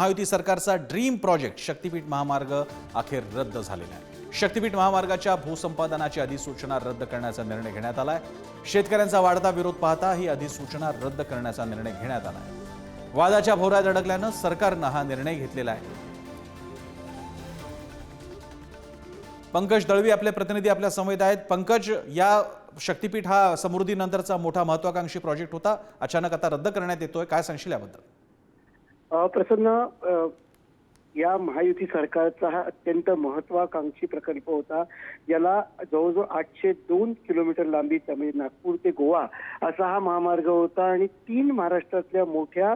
महायुती सरकारचा dream project शक्तीपीठ महामार्ग अखेर रद्द झालेला आहे. शक्तीपीठ महामार्गाच्या भूसंपादनाची अधिसूचना रद्द करण्याचा निर्णय घेण्यात आलाय. शेतकऱ्यांचा वाढता विरोध पाहता ही अधिसूचना रद्द करण्याचा निर्णय घेण्यात आला आहे वादाच्या भोवऱ्यात अडकल्यानं सरकारनं हा निर्णय घेतलेला आहे. पंकज दळवी आपले प्रतिनिधी आपल्या समवेत आहेत. पंकज या शक्तीपीठ हा समृद्धीनंतरचा मोठा महत्वाकांक्षी प्रोजेक्ट होता. अचानक आता रद्द करण्यात येतोय. काय सांगशील याबद्दल? प्रसन्न या महायुती सरकारचा हा अत्यंत महत्वाकांक्षी प्रकल्प होता याला जवळजवळ आठशे दोन किलोमीटर लांबीचा म्हणजे नागपूर ते गोवा असा हा महामार्ग होता आणि तीन महाराष्ट्रातल्या मोठ्या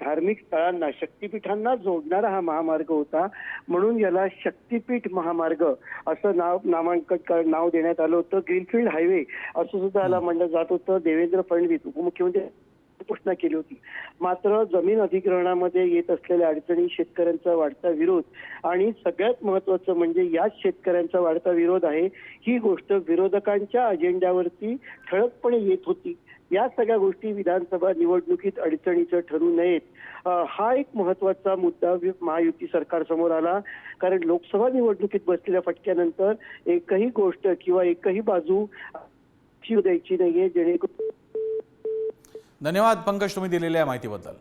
धार्मिक स्थळांना शक्तिपीठांना जोडणारा हा महामार्ग होता. म्हणून याला शक्तिपीठ महामार्ग असं नाव नामांकन नाव देण्यात आलं होतं. ग्रीनफील्ड हायवे असं सुद्धा याला म्हणलं जात होतं. देवेंद्र फडणवीस उपमुख्यमंत्री घोषणा केली होती. मात्र जमीन अधिग्रहणामध्ये येत असलेल्या अडचणी शेतकऱ्यांचा वाढता विरोध आणि सगळ्यात महत्वाचं म्हणजे याच शेतकऱ्यांचा वाढता विरोध आहे ही गोष्ट विरोधकांच्या अजेंड्यावरती ठळकपणे येत होती. या सगळ्या गोष्टी विधानसभा निवडणुकीत अडचणीचं ठरू नयेत. हा एक महत्त्वाचा मुद्दा महायुती सरकार समोर आला. कारण लोकसभा निवडणुकीत बसलेल्या फटक्यानंतर एकही गोष्ट किंवा एकही बाजू द्यायची नाहीये जेणेकरून धन्यवाद पंकज तुम्ही दिलेल्या माहितीबद्दल.